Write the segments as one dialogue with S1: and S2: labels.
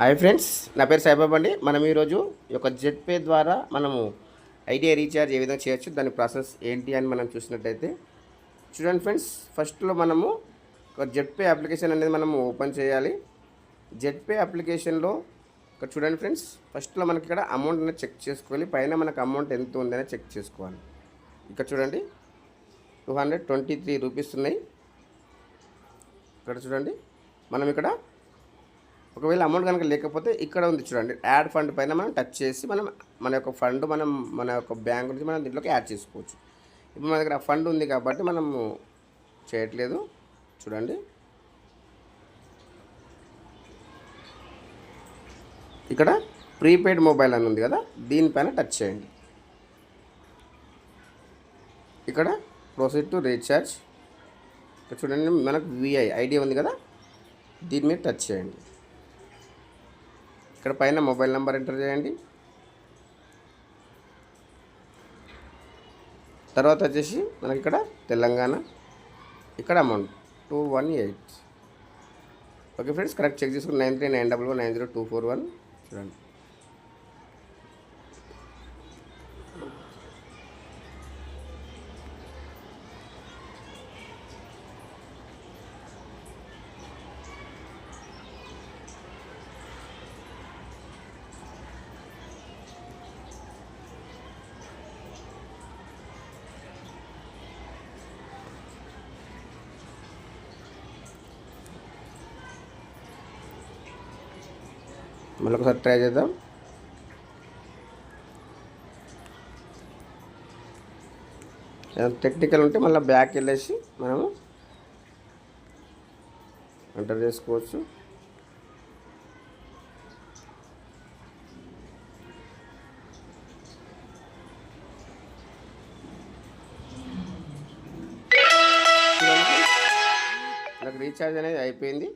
S1: Hi friends నా పేరు సాయిబాబా అండి. మనం ఈరోజు ఈ యొక్క జెట్పే ద్వారా మనము ఐడియా రీఛార్జ్ ఏ విధంగా చేయొచ్చు దాని ప్రాసెస్ ఏంటి అని మనం చూసినట్టయితే చూడండి ఫ్రెండ్స్ ఫస్ట్లో మనము ఒక జెడ్పే అప్లికేషన్ అనేది మనము ఓపెన్ చేయాలి. జెడ్పే అప్లికేషన్లో ఇక్కడ చూడండి ఫ్రెండ్స్ ఫస్ట్లో మనకి ఇక్కడ అమౌంట్ అనేది చెక్ చేసుకోవాలి. పైన మనకు అమౌంట్ ఎంత ఉందనే చెక్ చేసుకోవాలి. ఇక్కడ చూడండి two hundred twenty three rupees ఉన్నాయి. ఇక్కడ చూడండి మనం ఇక్కడ ఒకవేళ అమౌంట్ కనుక లేకపోతే ఇక్కడ ఉంది చూడండి. యాడ్ ఫండ్ పైన మనం టచ్ చేసి మనం మన యొక్క ఫండ్ మనం మన యొక్క బ్యాంక్ నుంచి మనం దీంట్లోకి యాడ్ చేసుకోవచ్చు. ఇప్పుడు మన దగ్గర ఫండ్ ఉంది కాబట్టి మనము చేయట్లేదు. చూడండి. ఇక్కడ ప్రీపెయిడ్ మొబైల్ అని ఉంది కదా దీనిపైన టచ్ చేయండి. ఇక్కడ ప్రొసీడ్ టు రీఛార్జ్ ఇక్కడ చూడండి మనకు విఐ ఐడియా ఉంది కదా దీని మీద టచ్ చేయండి. ఇక్కడ పైన మొబైల్ నెంబర్ ఎంటర్ చేయండి. తర్వాత వచ్చేసి మనకి ఇక్కడ తెలంగాణ ఇక్కడ amount two one eight. Okay friends correct check చేసుకుని nine three nine double one nine zero two four one. చూడండి. మళ్ళీ ఒకసారి ట్రై చేద్దాం టెక్నికల్ ఉంటే మళ్ళీ బ్యాక్ వెళ్ళేసి మనము ఎంటర్ చేసుకోవచ్చు. రీఛార్జ్ అనేది అయిపోయింది.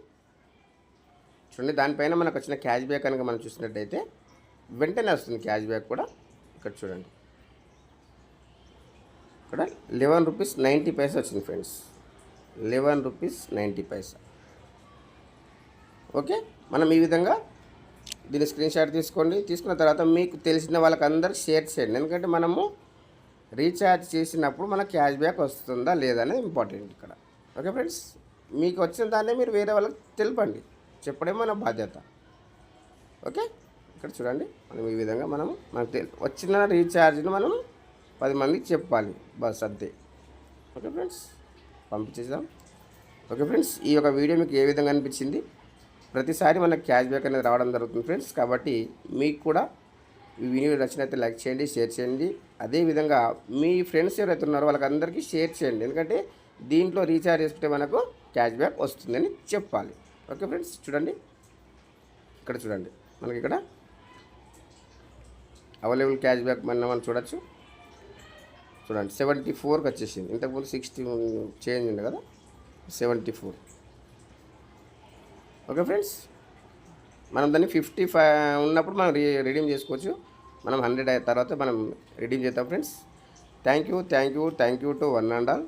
S1: చూడండి దానిపైన మనకు వచ్చిన క్యాష్ బ్యాక్ కనుక మనం చూసినట్టయితే వెంటనే వస్తుంది క్యాష్ బ్యాక్ కూడా. ఇక్కడ చూడండి. ఇక్కడ లెవెన్ రూపీస్ నైంటీ పైసా వచ్చింది friends. Eleven rupees ninety paisa. Okay మనం ఈ విధంగా దీన్ని స్క్రీన్ షాట్ తీసుకోండి. తీసుకున్న తర్వాత మీకు తెలిసిన వాళ్ళకందరూ షేర్ చేయండి. ఎందుకంటే మనము రీఛార్జ్ చేసినప్పుడు మనకు క్యాష్ బ్యాక్ వస్తుందా లేదా అనేది ఇంపార్టెంట్ ఇక్కడ. ఓకే ఫ్రెండ్స్ మీకు వచ్చిన దాన్నే మీరు వేరే వాళ్ళకి తెలపండి. చెప్పడమే మన బాధ్యత. ఓకే? ఇక్కడ చూడండి. మనం ఈ విధంగా మనం మనకు తెలి వచ్చిన రీఛార్జ్ని మనం పది మందికి చెప్పాలి. బస్ అంతే. Okay friends? పంపించేద్దాం. ఓకే ఫ్రెండ్స్ ఈ యొక్క వీడియో మీకు ఏ విధంగా అనిపించింది? ప్రతిసారి మనకు క్యాష్ బ్యాక్ అనేది రావడం జరుగుతుంది ఫ్రెండ్స్. కాబట్టి మీకు కూడా ఈ వీడియో నచ్చినైతే లైక్ చేయండి షేర్ చేయండి. అదేవిధంగా మీ ఫ్రెండ్స్ ఎవరైతే ఉన్నారో వాళ్ళకందరికీ షేర్ చేయండి. ఎందుకంటే దీంట్లో రీఛార్జ్ చేసుకుంటే మనకు క్యాష్ బ్యాక్ వస్తుందని చెప్పాలి. ఓకే ఫ్రెండ్స్ చూడండి. ఇక్కడ చూడండి. మనకి ఇక్కడ అవైలబుల్ క్యాష్ బ్యాక్ మన మనం చూడొచ్చు. చూడండి సెవెంటీ ఫోర్కి వచ్చేసింది. ఇంతకుముందు సిక్స్టీ చేంజ్ ఉంది కదా? సెవెంటీ ఫోర్ ఓకే ఫ్రెండ్స్ మనం దాన్ని ఫిఫ్టీ ఫైవ్ ఉన్నప్పుడు మనం రీ రిడీమ్ చేసుకోవచ్చు. మనం హండ్రెడ్ అయిన తర్వాత మనం రిడీమ్ చేద్దాం friends. Thank you thank you thank you to one and all